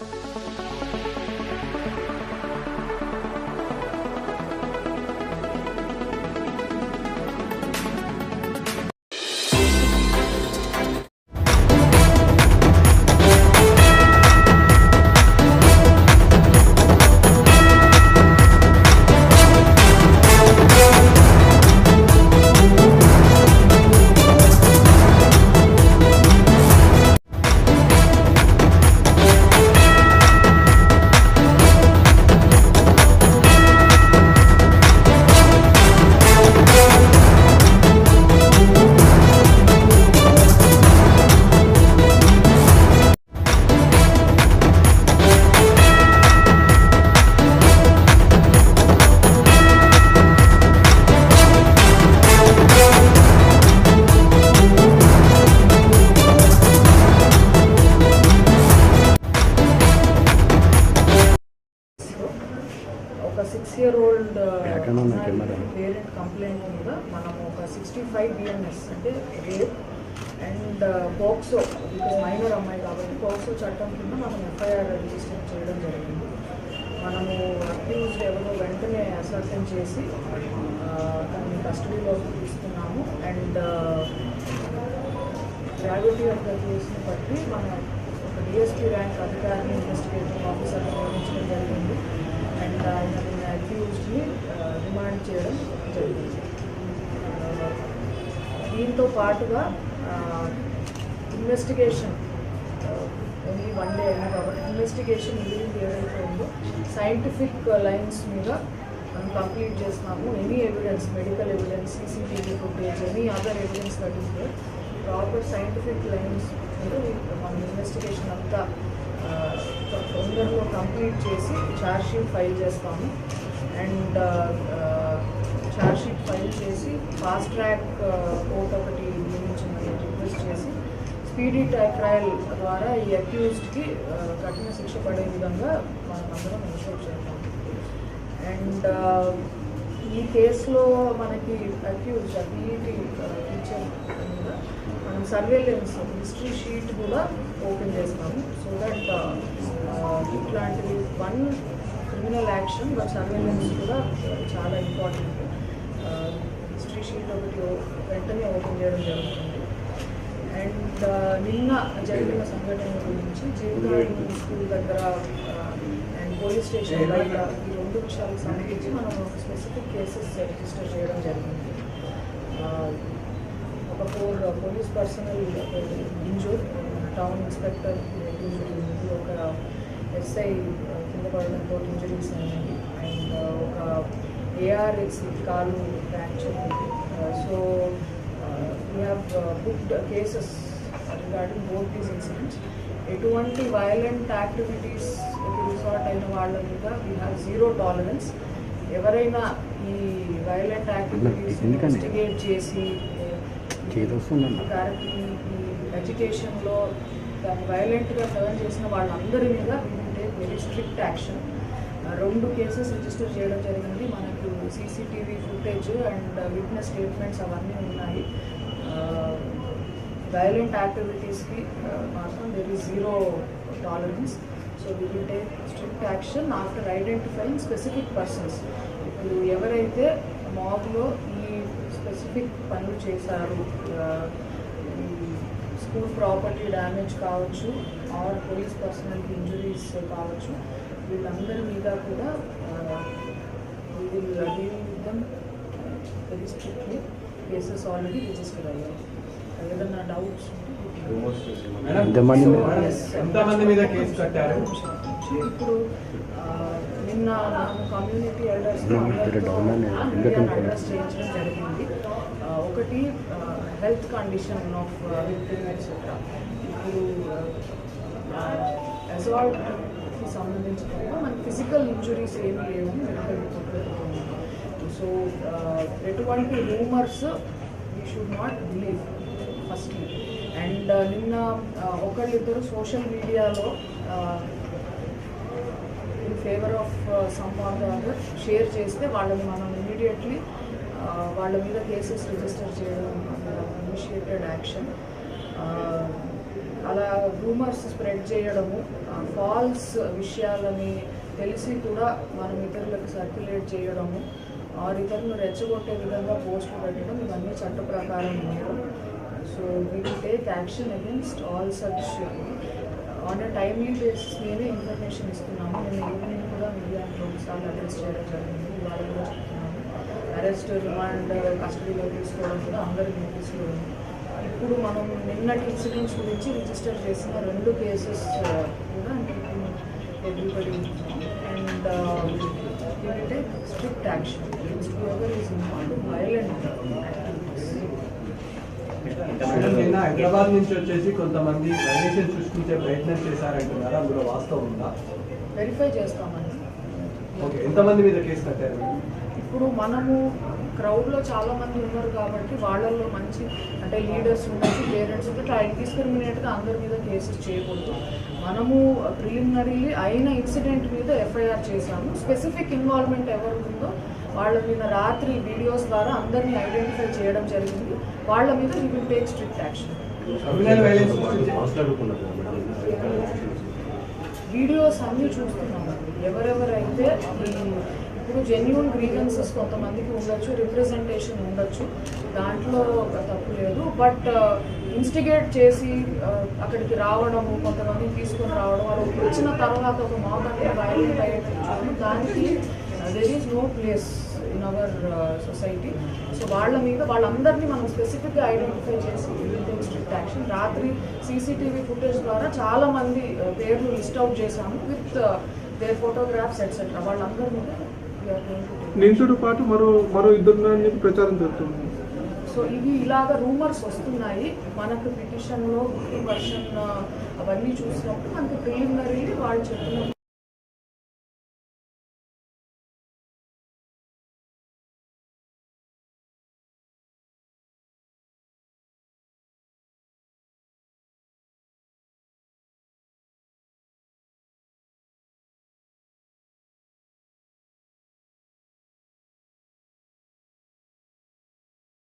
ఒక ఎక్కడ camera? Parent complaint మీద మనం ఒక సిక్స్టీ ఫైవ్ బిఎన్ఎస్ అంటే rape and POCSO because minor అమ్మాయి కాబట్టి పోక్సో చట్టం కింద మనం ఎఫ్ఐఆర్ రిజిస్టర్ చేయడం జరిగింది. మనము అక్యూజ్ ఎవరో వెంటనే అసర్టన్ చేసి uh, తనని కస్టడీలోకి తీసుకున్నాము. అండ్ గ్రావిటీ ఆఫ్ ద కేసుని బట్టి మనం ఒక డిఎస్పీ ర్యాంక్ అధికారిని ఇన్వెస్టిగేటింగ్ ఆఫీసర్ నియమించడం జరిగింది. అండ్ ఆయన uh, అక్యూజ్డ్ని డిమాండ్ చేయడం జరిగింది. దీంతో పాటుగా ఇన్వెస్టిగేషన్ ఓన్లీ వన్ డే అయినా కాబట్టి ఇన్వెస్టిగేషన్ ఏదైతే ఉందో సైంటిఫిక్ లైన్స్ మీద మనం కంప్లీట్ చేస్తున్నాము. Any evidence medical evidence CCTV footage any other evidence that is proper scientific lines మీద మన ఇన్వెస్టిగేషన్ అంతా తొందరలో కంప్లీట్ చేసి ఛార్జ్ షీట్ ఫైల్ చేస్తాము. అండ్ ఛార్జ్షీట్ ఫైల్ చేసి ఫాస్ట్ ట్రాక్ కోర్ట్ ఒకటి నియమించమని రిక్వెస్ట్ చేసి స్పీడీ ట్రయల్ ద్వారా ఈ అక్యూజ్డ్కి కఠిన శిక్ష పడే విధంగా మనం అందరం ఎన్షూర్ చేద్దాం. అండ్ ఈ కేసులో మనకి అక్యూజ్ పీఈటీ టీచర్ మనం సర్వేలెన్స్ హిస్టరీ షీట్ కూడా ఓపెన్ చేస్తాము. సో దట్ ఇట్లాంటివి one criminal action but surveillance కూడా చాలా ఇంపార్టెంట్ హిస్టరీ షీట్ ఒకటి వెంటనే ఓపెన్ చేయడం జరుగుతుంది. అండ్ నిన్న జరిగిన సంఘటన గురించి జీవితాన్ని స్కూల్ దగ్గర పోలీస్ స్టేషన్ బయట ఈ రెండు విషయాలకు సంబంధించి మనం స్పెసిఫిక్ కేసెస్ రిజిస్టర్ చేయడం జరిగింది. ఒక four police personnel injure town inspector injury ఉంది ఒక ఎస్ఐ కింద పడడంతో ఇంజరీస్ అయినాయి అండ్ ఒక ఏఆర్ఎస్ కాలు ఫ్రాక్చర్ ఉంది. So we have booked cases regarding both these incidents ఎటువంటి వైలెంట్ యాక్టివిటీస్ రిసార్ట్ అయిన వాళ్ళ మీద వీ హ్యావ్ జీరో టాలరెన్స్ ఎవరైనా ఈ వైలెంట్ యాక్టివిటీస్? ఇన్వెస్టిగేట్ చేసి ఎడ్యుకేషన్లో దాన్ని వైలెంట్గా టర్న్ చేసిన వాళ్ళందరి మీద టేక్ వెరీ స్ట్రిక్ట్ యాక్షన్ రెండు కేసెస్ రిజిస్టర్ చేయడం జరిగింది. మనకు CCTV footage and witness statements అవన్నీ ఉన్నాయి. వైలెంట్ యాక్టివిటీస్కి మాత్రం there zero tolerance so we will take strict action after identifying specific persons ఇప్పుడు ఎవరైతే మాబ్లో ఈ స్పెసిఫిక్ పనులు చేశారు స్కూల్ ప్రాపర్టీ డ్యామేజ్ కావచ్చు ఆర్ పోలీస్ పర్సనల్కి ఇంజరీస్ కావచ్చు వీళ్ళందరి మీద కూడా will deal with them very strictly cases already register అయ్యాయి. ఏదైనా డౌట్స్ ఎంతమంది మీద? ఎంతమంది మీద కేసు కట్టారు? ఇప్పుడు నిన్న కమ్యూనిటీ ఎల్డర్స్? అడ్రస్ చేయించడం జరిగింది. ఒకటి health condition of victim etcetera ఇప్పుడు అజాల్ట్కి సంబంధించిన మన ఫిజికల్ ఇంజురీస్ ఏమీ లేవని రిపోర్ట్ సో ఎటువంటి rumours we should not believe first. And నిన్న uh, ఒకళ్ళిద్దరు సోషల్ మీడియాలో in favour of some or share చేస్తే వాళ్ళని మనం ఇమీడియట్లీ వాళ్ళ మీద కేసెస్ రిజిస్టర్ చేయడం ఇనిషియేటెడ్ యాక్షన్. అలా రూమర్స్ స్ప్రెడ్ చేయడము ఫాల్స్ విషయాలని తెలిసి కూడా మనం ఇతరులకు సర్క్యులేట్ చేయడము ఆర్ ఇతరులను రెచ్చగొట్టే విధంగా పోస్టులు పెట్టడం ఇవన్నీ చట్ట ప్రకారం లేదు so we will take action against all such on a timely basis మీదే ఇన్ఫర్మేషన్ ఇస్తున్నాము నేను ఈవినింగ్ కూడా మీడియా ఒకసారి అడ్రస్ చేయడం జరిగింది. ఇవాళ కూడా చెప్తున్నాము అరెస్ట్ రిమాండ్ కస్టడీలో తీసుకోవడం కూడా అందరి నోటీసులో ఉంది ఇప్పుడు మనం నిన్నటి ఇన్సిడెంట్స్ గురించి రిజిస్టర్ చేసిన రెండు కేసెస్ uh, కూడా ఎవ్రీబడి అండ్ ఏంటంటే strict action ever is involve violent activities నిన్న హైదరాబాద్ నుంచి వచ్చేసి కొంతమంది వైలేషన్ సృష్టించే ప్రయత్నం చేశారంటున్నారు? అందులో వాస్తవం ఉందా? వెరిఫై చేస్తామని ఓకే ఎంతమంది మీద కేసు కట్టారు? ఇప్పుడు మనము క్రౌడ్లో చాలా మంది ఉన్నారు కాబట్టి వాళ్ళల్లో మంచి అంటే లీడర్స్ ఉండొచ్చు పేరెంట్స్ ఉంటే డిస్క్రిమినేట్గా అందరి మీద కేసెస్ చేయకూడదు. మనము ప్రిలిమినరీ అయిన ఇన్సిడెంట్ మీద ఎఫ్ఐఆర్ చేశాము. స్పెసిఫిక్ ఇన్వాల్వ్మెంట్ ఎవరు ఉందో వాళ్ళ మీద రాత్రి వీడియోస్ ద్వారా అందరినీ ఐడెంటిఫై చేయడం జరిగింది. వాళ్ళ మీద we will take strict action videos అన్నీ చూస్తున్నాం ఎవరెవరైతే ఇప్పుడు జెన్యున్ గ్రీవెన్సెస్ కొంతమందికి ఉండొచ్చు రిప్రజెంటేషన్ ఉండొచ్చు. దాంట్లో తప్పు లేదు. బట్ ఇన్స్టిగేట్ uh, చేసి uh, అక్కడికి రావడము కొంతమందిని తీసుకొని రావడం వాళ్ళు వచ్చిన తర్వాత ఒక మాక్ అంటే వైలెంట్ అయ్యేటట్టు దానికి there is no place in our society so వాళ్ళ మీద వాళ్ళందరినీ మనం స్పెసిఫిక్గా ఐడెంటిఫై చేసి స్ట్రిక్ట్ యాక్షన్ రాత్రి సీసీటీవీ ఫుటేజ్ ద్వారా చాలామంది uh, పేర్లు లిస్ట్ అవుట్ చేశాము విత్ దేర్ ఫోటోగ్రాఫ్స్ ఎట్సెట్రా వాళ్ళందరి మీద we పాటు మరో మరో ఇద్దరు ప్రచారం జరుగుతుంది. సో ఇవి ఇలాగ రూమర్స్ వస్తున్నాయి. మనకు పిటిషన్లో వర్షన్ అవన్నీ చూసినప్పుడు మనకు ప్రిలిమినరీ వాళ్ళు చెప్పిన